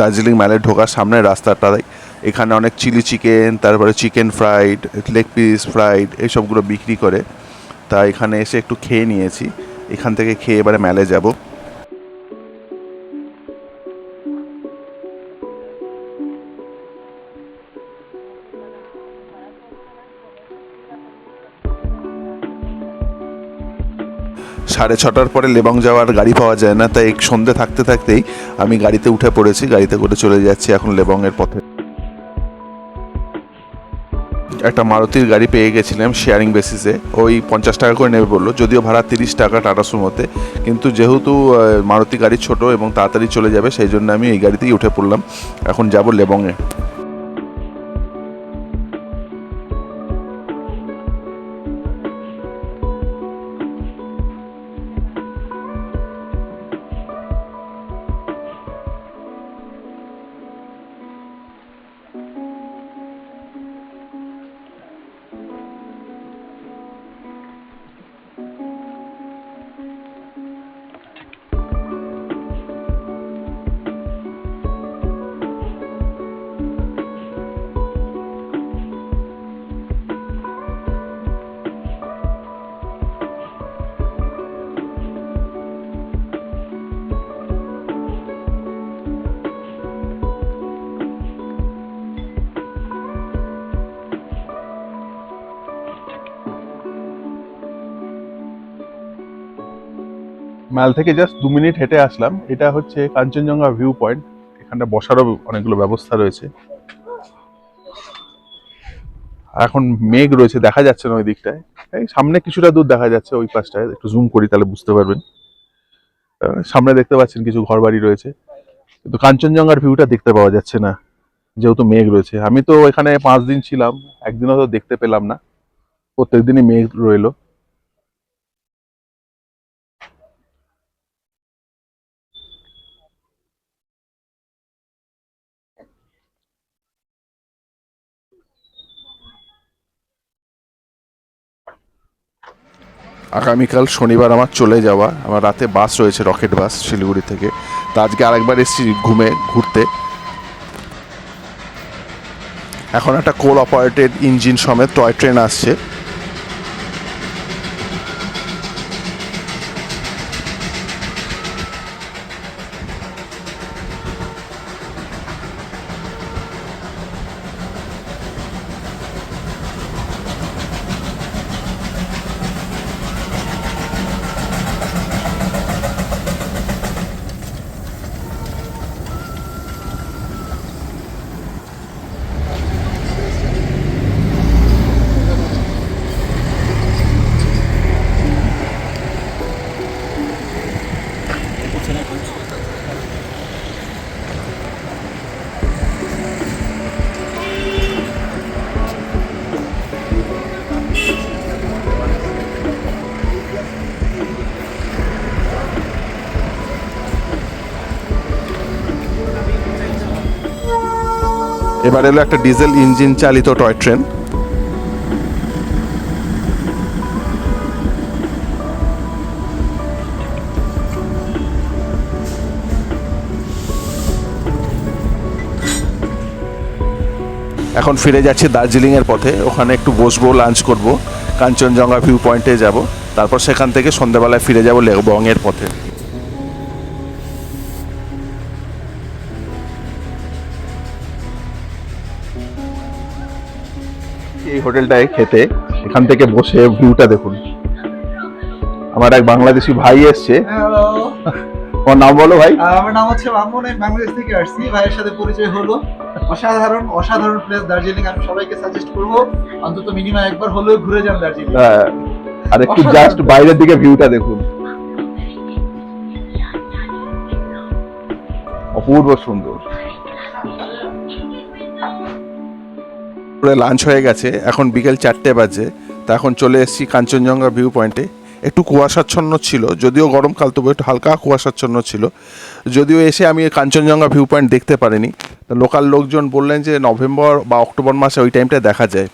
দার্জিলিং মেলে ঢোকার সামনে রাস্তাটাই এখানে অনেক চিলি চিকেন, তারপরে chicken fried, leg piece fried এইসবগুলো বিক্রি করে। তা এখানে এসে একটু খেয়ে নিয়েছি। এখান থেকে খেয়ে এবারে মেলে যাব। সাড়ে ছটার পরে লেবং যাওয়ার গাড়ি পাওয়া যায় না, তাই সন্ধে থাকতে থাকতেই আমি গাড়িতে উঠে পড়েছি, গাড়িতে করে চলে যাচ্ছি এখন লেবংয়ের পথে। একটা মারুতির গাড়ি পেয়ে গেছিলাম শেয়ারিং বেসিসে ওই পঞ্চাশ টাকা করে নেবে বলল, যদিও ভাড়া তিরিশ টাকা টাটা সুমোতে, কিন্তু যেহেতু মারুতি গাড়ি ছোট এবং তাড়াতাড়ি চলে যাবে, সেই জন্য আমি এই গাড়িতেই উঠে পড়লাম, এখন যাব লেবংয়ে। মাল থেকে জাস্ট দু মিনিট হেঁটে আসলাম। এটা হচ্ছে কাঞ্চনজঙ্ঘা ভিউ পয়েন্ট এখানটা বসারও অনেকগুলো ব্যবস্থা রয়েছে। এখন মেঘ রয়েছে, দেখা যাচ্ছে না ওই দিকটায় সামনে কিছুটা দূর দেখা যাচ্ছে ওই পাশটায়। একটু জুম করি তাহলে বুঝতে পারবেন। সামনে দেখতে পাচ্ছেন কিছু ঘরবাড়ি রয়েছে। কিন্তু কাঞ্চনজঙ্ঘার ভিউটা দেখতে পাওয়া যাচ্ছে না, যেহেতু মেঘ রয়েছে। আমি তো এখানে পাঁচ দিন ছিলাম, একদিনও তো দেখতে পেলাম না। প্রত্যেক দিনই মেঘ রইল। আগামীকাল শনিবার আমার চলে যাওয়া। আমার রাতে বাস রয়েছে, রকেট বাস শিলিগুড়ি থেকে। তা আজকে আরেকবার এসেছি ঘুমে, ঘুরতে। এখন একটা কোল অপারেটেড ইঞ্জিন সমেত টয় ট্রেন আসছে। এবার এলো একটা ডিজেল ইঞ্জিন চালিত টয় ট্রেন। এখন ফিরে যাচ্ছি দার্জিলিং এর পথে। ওখানে একটু বসবো লাঞ্চ করব। কাঞ্চনজঙ্ঘা ভিউ পয়েন্টে যাব। তারপর সেখান থেকে সন্ধ্যাবেলায় ফিরে যাব লেবং এর পথে। হোটেলটায় খেতে এখান থেকে বসে ভিউটা দেখুন। আমার এক বাংলাদেশি ভাই এসছে। হ্যালো তোমার নাম বলো ভাই। আমার নাম হচ্ছে মামুন আমি বাংলাদেশ থেকে আসছি। ভাইয়ের সাথে পরিচয় হলো। অসাধারণ অসাধারণ প্লেস দার্জিলিং আমি সবাইকে সাজেস্ট করব। অন্তত মিনিমাম একবার হলেও ঘুরে যান দার্জিলিং হ্যাঁ, আর একটু জাস্ট বাইরের দিকে ভিউটা দেখুন। অপূর্ব সুন্দর। লাঞ্চ হয়ে গেছে, এখন বিকেল চারটে বাজে, তা এখন চলে এসেছি কাঞ্চনজঙ্ঘা ভিউ পয়েন্টে একটু কুয়াশাচ্ছন্ন ছিল, যদিও গরমকাল তবু একটু হালকা কুয়াশাচ্ছন্ন ছিল। যদিও এসে আমি কাঞ্চনজঙ্ঘা ভিউ পয়েন্ট দেখতে পারিনি। লোকাল লোকজন বললেন যে নভেম্বর বা অক্টোবর মাসে ওই টাইমটা দেখা যায়।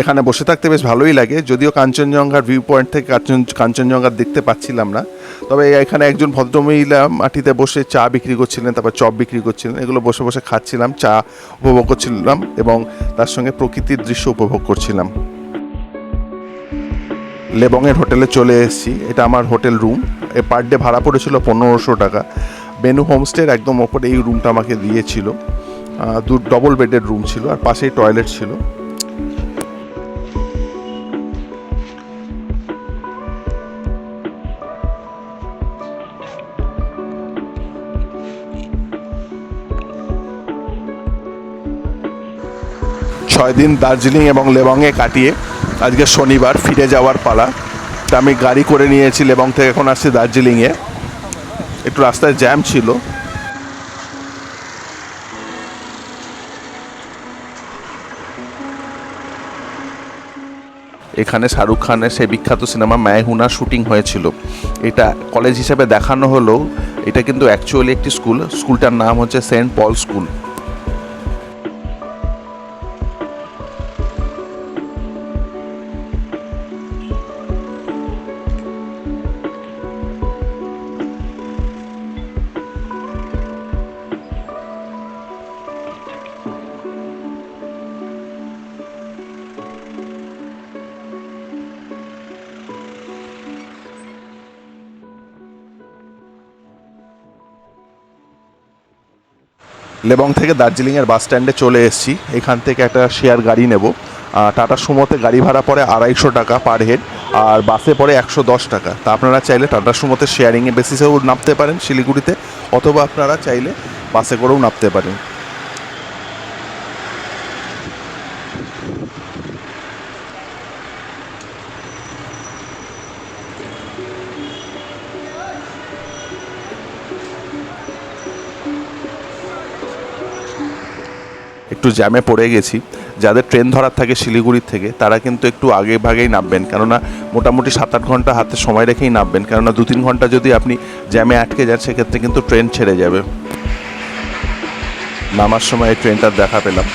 এখানে বসে থাকতে বেশ ভালোই লাগে, যদিও কাঞ্চনজঙ্ঘার ভিউ পয়েন্ট থেকে কাঞ্চন, কাঞ্চনজঙ্ঘা দেখতে পাচ্ছিলাম না। তবে এখানে একজন ভদ্রমহিলা মাটিতে বসে চা বিক্রি করছিলেন, তারপর চপ বিক্রি করছিলেন, এগুলো বসে বসে খাচ্ছিলাম, চা উপভোগ করছিলাম এবং তার সঙ্গে প্রকৃতির দৃশ্য উপভোগ করছিলাম। লেবংয়ের হোটেলে চলে এসেছি, এটা আমার হোটেল রুম, এ পার ডে ভাড়া পড়েছিল পনেরোশো টাকা। বেনু হোমস্টের একদম ওপরে এই রুমটা আমাকে দিয়েছিল দু ডবল বেডের রুম ছিল, আর পাশেই টয়লেট ছিল। ছয় দিন দার্জিলিং এবং লেবংয়ে কাটিয়ে আজকে শনিবার ফিরে যাওয়ার পালা। তা আমি গাড়ি করে নিয়েছি লেবং থেকে এখন আসছি দার্জিলিংয়ে। একটু রাস্তায় জ্যাম ছিল। এখানে শাহরুখ খানের সেই বিখ্যাত সিনেমা ম্যাহুনা শুটিং হয়েছিল। এটা কলেজ হিসেবে দেখানো হলেও এটা কিন্তু অ্যাকচুয়ালি একটি স্কুল। স্কুলটার নাম হচ্ছে সেন্ট পল স্কুল। লেবং থেকে দার্জিলিংয়ের বাস স্ট্যান্ডে চলে এসেছি। এখান থেকে একটা শেয়ার গাড়ি নেব। টাটা সুমোতে গাড়ি ভাড়া পড়ে আড়াইশো টাকা পার হেড আর বাসে পড়ে একশো দশ টাকা। তা আপনারা চাইলে টাটা সুমোতে শেয়ারিংয়ে বেসিসেও নামতে পারেন শিলিগুড়িতে, অথবা আপনারা চাইলে বাসে করেও নামতে পারেন। একটু জ্যামে পড়ে গেছি। যাদের ট্রেন ধরার থাকে শিলিগুড়ির থেকে, তারা কিন্তু একটু আগে ভাগেই নামবেন। কেননা মোটামুটি সাত আট ঘণ্টা হাতে সময় রেখেই নামবেন। কেননা দু তিন ঘণ্টা যদি আপনি জ্যামে আটকে যান, সেক্ষেত্রে কিন্তু ট্রেন ছেড়ে যাবে। নামার সময় এই ট্রেনটার দেখা পেলাম।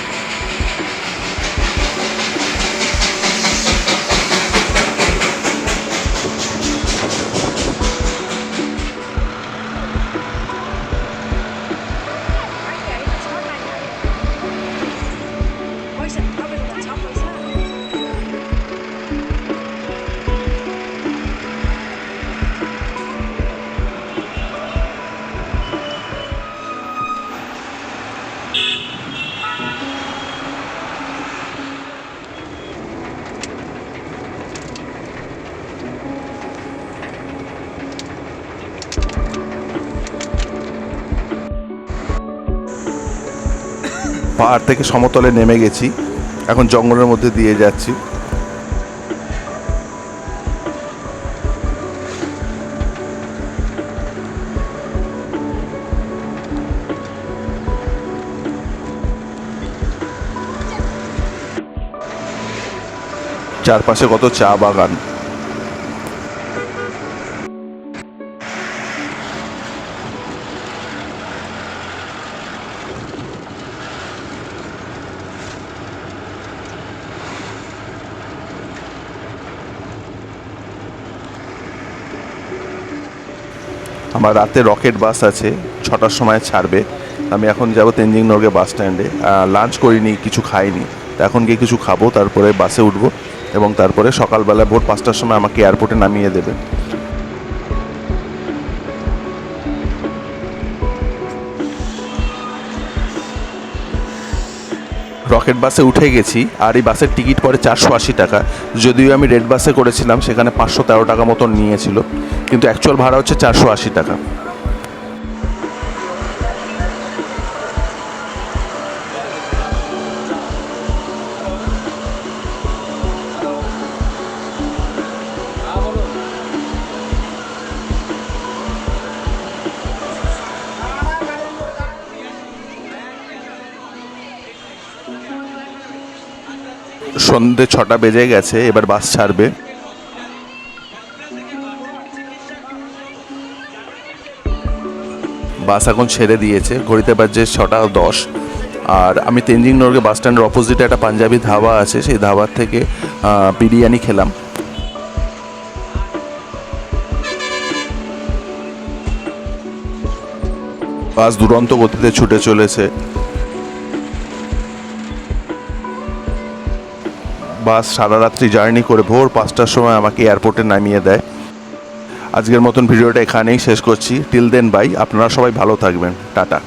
পাহাড় থেকে সমতলে নেমে গেছি। এখন জঙ্গলের মধ্যে দিয়ে যাচ্ছি। চারপাশে কত চা বাগান। আমার রাতে রকেট বাস আছে, ছটার সময় ছাড়বে। আমি এখন যাব তেনজিং নর্গে বাস স্ট্যান্ডে। লাঞ্চ করিনি, কিছু খাইনি। তো এখন গিয়ে কিছু খাব, তারপরে বাসে উঠবো এবং তারপরে সকালবেলা ভোর পাঁচটার সময় আমাকে এয়ারপোর্টে নামিয়ে দেবে। রকেট বাসে উঠে গেছি আর এই বাসের টিকিট পড়ে চারশো আশি টাকা। যদিও আমি রেড বাসে করেছিলাম, সেখানে পাঁচশো তেরো টাকা মতন নিয়েছিল। কিন্তু অ্যাকচুয়াল ভাড়া হচ্ছে চারশো আশি টাকা। সন্ধে ছটা বেজে গেছে এবার বাস ছাড়বে। বাস এখন ছেড়ে দিয়েছে। ঘড়িতে বাজছে ছটা দশ। আর আমি তেনজিং নর্গে বাস স্ট্যান্ডের অপোজিটে একটা পাঞ্জাবি ধাবা আছে, সেই ধাবার থেকে বিরিয়ানি খেলাম। বাস দুরন্ত গতিতে ছুটে চলেছে। বাস সারা রাত্রি জার্নি করে ভোর পাঁচটার সময় আমাকে এয়ারপোর্টে নামিয়ে দেয়। আজকের মতন ভিডিওটা এখানেই শেষ করছি। টিল দেন বাই আপনারা সবাই ভালো থাকবেন। টাটা।